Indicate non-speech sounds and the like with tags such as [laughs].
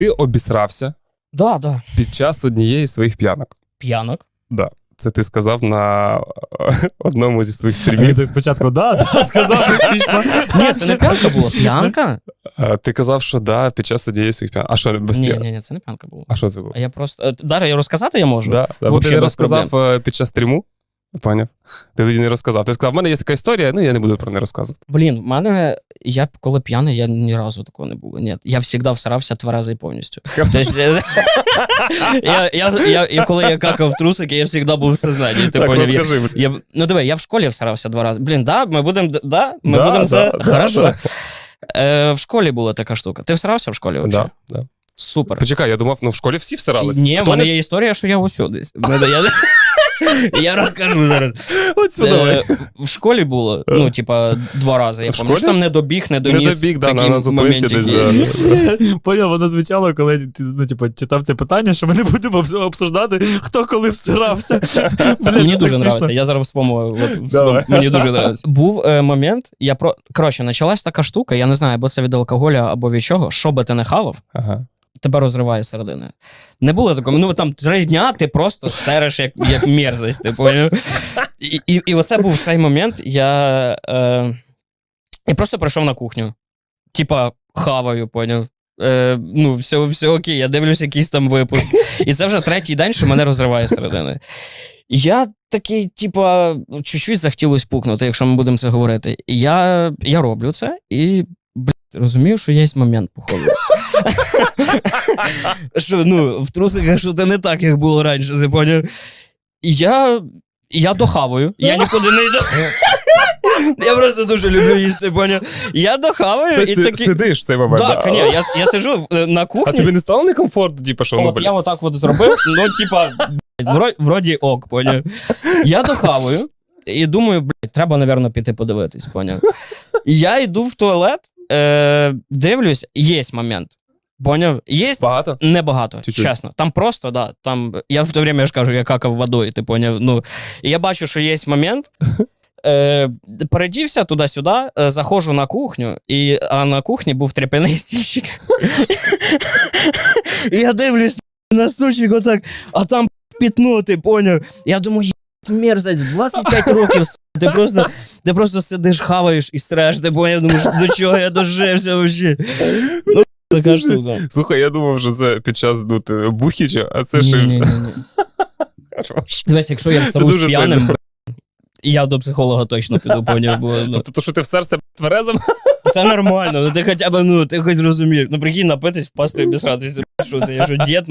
Ти обісрався Да, да. під час однієї з своїх п'янок. П'янок. Да. Це ти сказав на е, одному зі своїх стрімів. так спочатку, да, да, сказав смішно. Ні, це не п'янка була. П'янка? Е, Ти казав, що да, під час однієї своїх п'янок. А що, без Ні, п'янок? ні, ні, це не п'янка була. А що це було? А я просто. е, Дар'я, розказати я можу? Да, да. Бо ти не розказав е, під час стріму. Поняв? Ти тоді не розказав. Ти сказав, в мене є така історія, ну я не буду про неї розказувати. Блін, в мене я коли п'яний, я ні разу такого не було. Ні, я завжди всирався тверезий повністю. Тобто, я, я, я, я, коли я какав трусики, я завжди був в сознанні. Ти Так, поняв? Розкажи. я, ну диви, я в школі всирався два рази. Блін, да, ми будемо, да, ми Да, будемо да, це. да, Хорошо. да. Е, в школі була така штука. Ти всирався в школі взагалі? Да, да. Супер. Почекай, я думав, ну в школі всі всирались. Ні, в Хто мене не є історія, що я усюди. Я, [laughs] я розкажу зараз. Оцю давай. Е, в школі було, ну, типа, два рази. Я В пам'ятаю, що там не добіг, не Не добіг, да, на, зупинці десь. Да. [laughs] Поняв, воно звучало, коли ну, типу, читав це питання, що ми не будемо обсуждати, хто коли всирався. [laughs] Блін, Мені дуже смішно. подобається. Я зараз в своєму, от, в своєму мені дуже подобається. Був е, момент, я про коротше, почалась така штука, я не знаю, або це від алкоголя, або від чого, що би ти не хавав, Ага. Тебе розриває середини. Не було такого. Ну там три дня ти просто сереш як, як мерзость, ти поняв? І, і, і оце був цей момент. Я, е, я просто прийшов на кухню. Типа, хаваю, поняв. Е, ну, все, все окей, я дивлюсь якийсь там випуск. І це вже третій день, що мене розриває середини. Я такий, типа, чуть-чуть захотілось пукнути, якщо ми будемо це говорити. Я, я роблю це і. Розумію, що є момент, походу. [laughs] що ну, в трусиках що це не так, як було раніше, ти поняв? І Я, я дохаваю, я нікуди не йду. [laughs] Я просто дуже люблю їсти, поняв? Я дохаваю Тобто і ти такий. сидиш в цей момент. Так, да? ні, я, я сиджу е, на А кухні. тобі не стало некомфортно, типу, що ну, От я отак от зробив, ну, типа, вроді ок, поняв. Я дохаваю і думаю, блядь, треба, напевно, піти подивитись, поняв. І я йду в туалет, е, дивлюсь, є момент. Поняв? Є Багато? небагато, Чуть-чуть. чесно. Там просто, да. Там, я в то время я ж кажу, я какав водою, ти поняв. Ну, і я бачу, що є момент. [laughs] Е, передівся туди-сюди, е, заходжу на кухню, і, а на кухні був тряпяний [laughs] стільчик. І я дивлюсь на стульчик отак, а там пітно, ти поняв. Я думаю, «Єбать, мерзость, в 25 років, ти просто, ти просто сидиш, хаваєш і стреш, ти поняв, думаєш, до чого я дожився взагалі. Ну, така штука. Слухай, я думав, що це під час ну, ти, бухіча, а це Ні-ні-ні. хорош. Дивись, якщо я всерусь дуже п'яним, я до психолога точно піду, поняв, бо ну, Тобто, то, що ти в серце тверезом, це нормально, ну ти хоча б, ну, ти хоч зрозумієш. Ну, прикинь, напитись, впасти і обісратися. Що це, я що, дід,